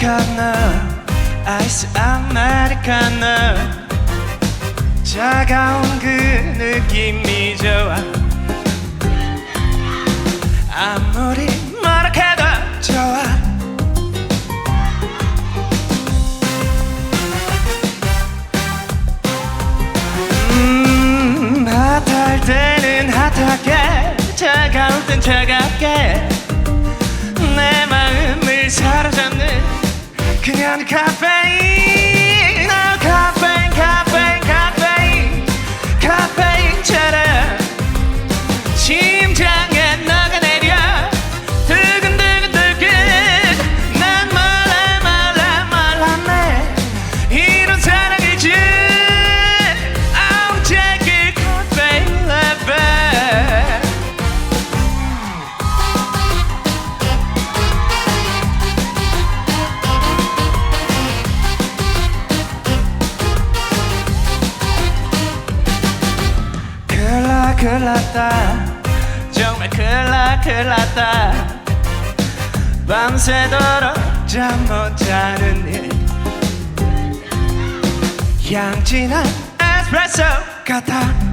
아메리카노 아이스 아메리카노. 차가운 그 느낌이 좋아. 아무리 뭐라해도 좋아. 음, 핫할 때는 핫하게 차가울 땐 차갑게. 내 마음을 사로잡는 그냥 카페인 큰일나 큰일 났다. 정말 큰일 나 큰일 났다. 밤새도록 잠 못 자는 일. 향진한 에스프레소 같아